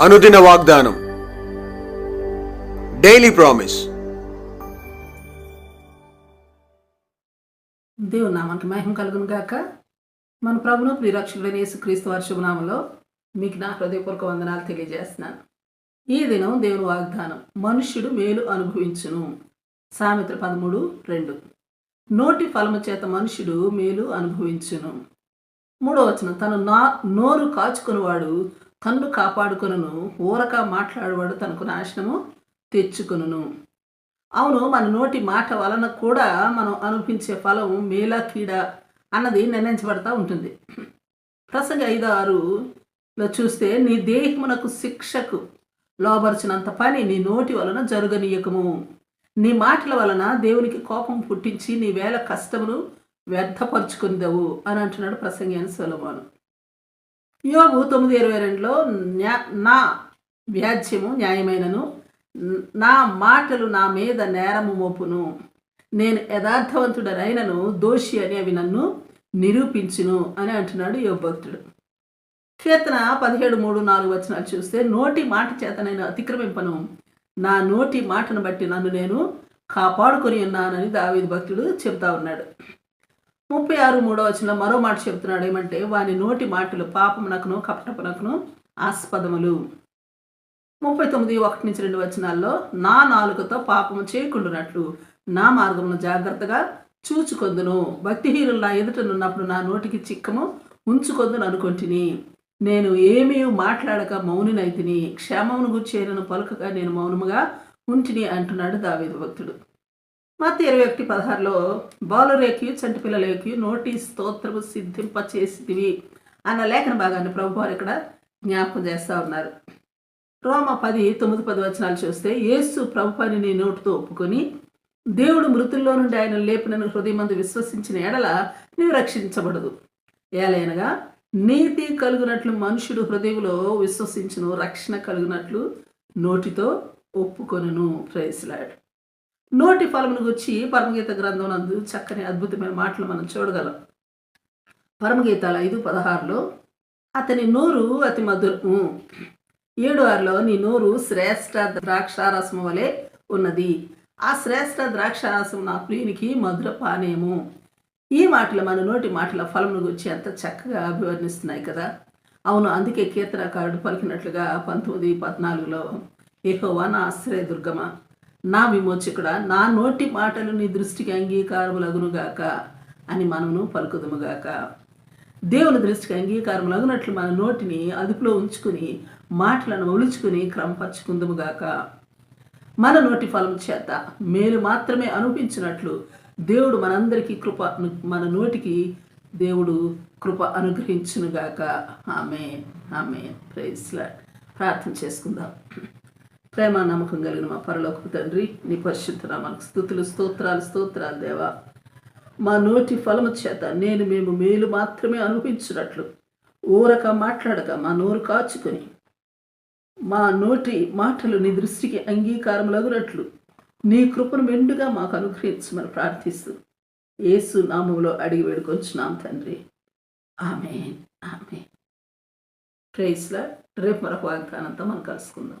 అనుదిన వాగ్దానం. Daily promise దేవుని నామానికి మహిమ కలుగును గాక. మన ప్రభును యేసు యేసుక్రీస్తు వారి శుభనామంలో మీకు నా హృదయపూర్వక వందనాలు తెలియజేస్తున్నాను. ఈ దినం దేవుని వాగ్దానం మనుష్యుడు మేలు అనుభవించును. సామెత్ర పదమూడు రెండు. నోటి ఫలము చేత మనుష్యుడు మేలు అనుభవించును. మూడో వచనం తను నా నోరు కాచుకునివాడు కన్ను కాపాడుకొనును ఊరక మాట్లాడేవాడు తనకు నాశనము తెచ్చుకొనును. అవును మన నోటి మాట వలన కూడా మనం అనిపించే ఫలం మేలా కీడ అన్నది నిర్ణయించబడతా ఉంటుంది. ప్రసంగ ఐదు ఆరులో చూస్తే నీ దేహమునకు శిక్షకు లోబరిచినంత పని నీ నోటి వలన జరుగనీయకము. నీ మాటల వలన దేవునికి కోపం పుట్టించి నీ వేల కష్టమును వ్యర్థపరుచుకుందవు అని అంటున్నాడు ప్రసంగి అని యోగు తొమ్మిది ఇరవై రెండులో నా వ్యాజ్యము న్యాయమైనను. నా మాటలు నా మీద నేరము మోపును. నేను యథార్థవంతుడనైనను దోషి అని అవి నన్ను నిరూపించును అని అంటున్నాడు యోగ భక్తుడు. కీర్తన పదిహేడు మూడు నాలుగు వచనాలు చూస్తే నోటి మాట చేత నేను అతిక్రమింపను. నా నోటి మాటను బట్టి నన్ను నేను కాపాడుకొని ఉన్నానని దావీదు భక్తుడు చెప్తా ఉన్నాడు. ముప్పై ఆరు మూడో వచ్చిన మరో మాట చెప్తున్నాడు ఏమంటే వాని నోటి మాటలు పాపమునకును కపటపునకును ఆస్పదములు. ముప్పై తొమ్మిది ఒకటి నుంచి రెండు వచనాల్లో నా నాలుకతో పాపము చేయకుండానట్లు నా మార్గమును జాగ్రత్తగా చూచుకొందును. భక్తిహీనులు నా ఎదుటనున్నప్పుడు నా నోటికి చిక్కము ఉంచుకొందును అనుకొంటిని. నేను ఏమీ మాట్లాడక మౌనినైతిని. క్షేమమును గుర్చేరను పలుకగా నేను మౌనముగా ఉంటిని అంటున్నాడు దావేది భక్తుడు. మత ఇరవై ఒకటి పదహారులో బాలురేకి చంటి పిల్లలేకి నోటి స్తోత్రము సిద్ధింప చేసిదివి అన్న లేఖన భాగాన్ని ప్రభువారు ఇక్కడ జ్ఞాపకం చేస్తూ ఉన్నారు. రోమ పది తొమ్మిది పది వచనాలు చూస్తే యేసు ప్రభు పని నీ నోటితో ఒప్పుకొని దేవుడు మృతుల్లో నుండి ఆయన లేపినను హృదయమందు విశ్వసించిన ఎడల నీవు రక్షించబడదు. ఏలైనగా నీతి కలుగునట్లు మనుషుడు హృదయంలో విశ్వసించును రక్షణ కలుగునట్లు నోటితో ఒప్పుకొనును. ప్రేసిలాడు నోటి ఫలమును గురించి పరమగీత గ్రంథం నందు చక్కని అద్భుతమైన మాటలు మనం చూడగలం. పరమగీతాలు ఐదు పదహారులో అతని నోరు అతి మధురము ఏడు ఆరులో నీ నోరు శ్రేష్ఠ ద్రాక్షారసము వలె ఉన్నది. ఆ శ్రేష్ఠ ద్రాక్షారసం నా ప్రియునికి మధుర పానీయము. ఈ మాటలు మన నోటి మాటల ఫలమును గురించి ఎంత చక్కగా అభివర్ణిస్తున్నాయి కదా. అవును అందుకే కీర్తనకారుడు పలికినట్లుగా పంతొమ్మిది పద్నాలుగులో ఏహోవా నా ఆశ్రయ దుర్గమ నా విమోచకుడ నా నోటి మాటలు నీ దృష్టికి అంగీకారములగునుగాక అని మనము పలుకుదుముగాక. దేవుని దృష్టికి అంగీకారములగునట్లు మన నోటిని అదుపులో ఉంచుకుని మాటలను ఒలుచుకుని క్రమపరుచుకుందుముగాక. మన నోటి ఫలం చేత మేలు మాత్రమే అనిపించినట్లు దేవుడు మనందరికీ కృప మన నోటికి దేవుడు కృప అనుగ్రహించునుగాక. ఆమె ఆమె ప్రైజ్లా ప్రార్థన చేసుకుందాం. ప్రేమ నమ్మకం కలిగిన మా పరలోకపు తండ్రి నీ పరిశుద్ధ నామానికి స్థుతులు స్తోత్రాలు స్తోత్రాలు దేవా. మా నోటి ఫలము చేత నేను మేము మేలు మాత్రమే అనుభవించినట్లు ఊరక మాట్లాడక మా నోరు కాచుకొని మా నోటి మాటలు నీ దృష్టికి అంగీకారములగునట్లు నీ కృపను మెండుగా మాకు అనుగ్రహించమని ప్రార్థిస్తూ ఏసు నామంలో అడిగి వేడుకొంచున్నాం తండ్రి. ఆమె ఆమె ప్రైస్లా రేపు మరొక వాగ్దానంతో మనం కలుసుకుందాం.